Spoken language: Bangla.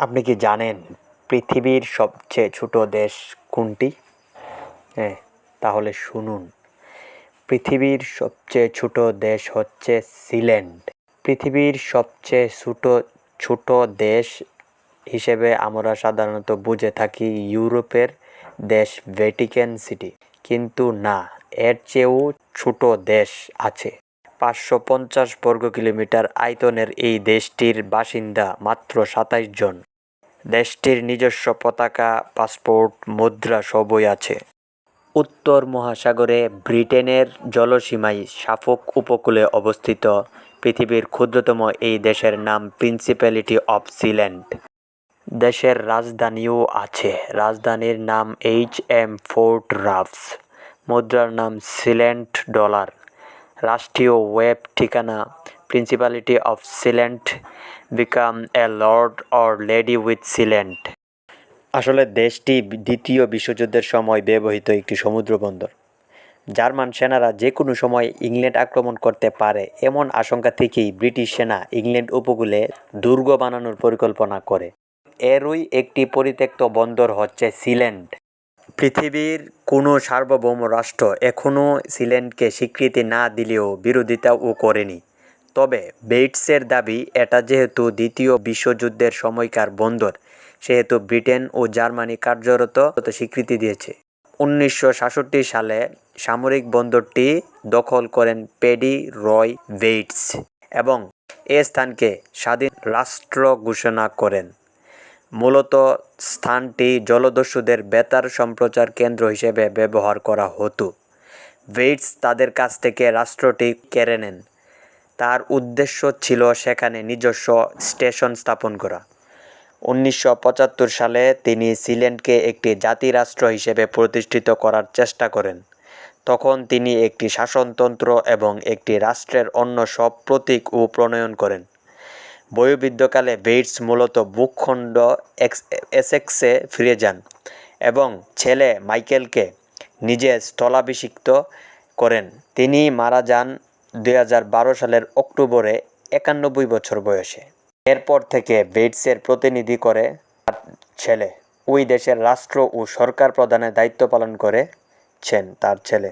আপনি কি জানেন পৃথিবীর সবচেয়ে ছোট দেশ কোনটি? হ্যাঁ তাহলে শুনুন। পৃথিবীর সবচেয়ে ছোট দেশ হচ্ছে সিল্যান্ড পৃথিবীর সবচেয়ে ছোট ছোট দেশ হিসেবে আমরা সাধারণত বুঝে থাকি ইউরোপের দেশ ভ্যাটিকান সিটি। কিন্তু না, এর চেয়েও ছোট দেশ আছে। পাঁচশো পঞ্চাশ বর্গ কিলোমিটার আয়তনের এই দেশটির বাসিন্দা মাত্র সাতাইশ জন। দেশটির নিজস্ব পতাকা, পাসপোর্ট, মুদ্রা সবই আছে। উত্তর মহাসাগরে ব্রিটেনের জলসীমায় সাফক উপকূলে অবস্থিত পৃথিবীর ক্ষুদ্রতম এই দেশের নাম প্রিন্সিপ্যালিটি অফ সিল্যান্ড দেশের রাজধানীও আছে। রাজধানীর নাম এইচ এম ফোর্ট রাফস মুদ্রার নাম সিল্যান্ড ডলার রাষ্ট্রীয় ওয়েব ঠিকানা, principality of Sealand become a lord or lady with Sealand আসলে দেশটি দ্বিতীয় বিশ্বযুদ্ধের সময় ব্যবহৃত একটি সমুদ্র বন্দর। জার্মান সেনারা যে কোনো সময় ইংল্যান্ড আক্রমণ করতে পারে, এমন আশঙ্কা থেকেই ব্রিটিশ সেনা ইংল্যান্ড উপকূলে দুর্গ বানানোর পরিকল্পনা করে। এরই একটি পরিত্যক্ত বন্দর হচ্ছে সিল্যান্ড পৃথিবীর কোনো সার্বভৌম রাষ্ট্র এখনও সিল্যান্ডকে স্বীকৃতি না দিলেও বিরোধিতাও করেনি। তবে বেইটসের দাবি, এটা যেহেতু দ্বিতীয় বিশ্বযুদ্ধের সময়কার বন্দর, সেহেতু ব্রিটেন ও জার্মানি কার্যরত স্বীকৃতি দিয়েছে। উনিশশো সাতষট্টি সালে সামরিক বন্দরটি দখল করেন পেডি রয় বেইটস এবং এ স্থানকে স্বাধীন রাষ্ট্র ঘোষণা করেন। মূলত স্থানটি জলদস্যুদের বেতার সম্প্রচার কেন্দ্র হিসেবে ব্যবহার করা হতো। বেইটস তাদের কাছ থেকে রাষ্ট্রটি কেড়ে নেন। তার উদ্দেশ্য ছিল সেখানে নিজস্ব স্টেশন স্থাপন করা। উনিশশো পঁচাত্তর সালে তিনি সিল্যান্ডকে একটি জাতিরাষ্ট্র হিসেবে প্রতিষ্ঠিত করার চেষ্টা করেন। তখন তিনি একটি শাসনতন্ত্র এবং একটি রাষ্ট্রের অন্য সব প্রতীক ও প্রণয়ন করেন। বয়োবৃদ্ধকালে বেইটস মূলত এক্স- এসেক্সে ফিরে যান এবং ছেলে মাইকেলকে নিজে স্থলাভিষিক্ত করেন। তিনি মারা যান দুই হাজার বারো সালের অক্টোবরে একানব্বই বছর বয়সে। এরপর থেকে বেইটসের প্রতিনিধি করে তার ছেলে। ওই দেশের রাষ্ট্র ও সরকার প্রধানের দায়িত্ব পালন করেছেন তার ছেলে।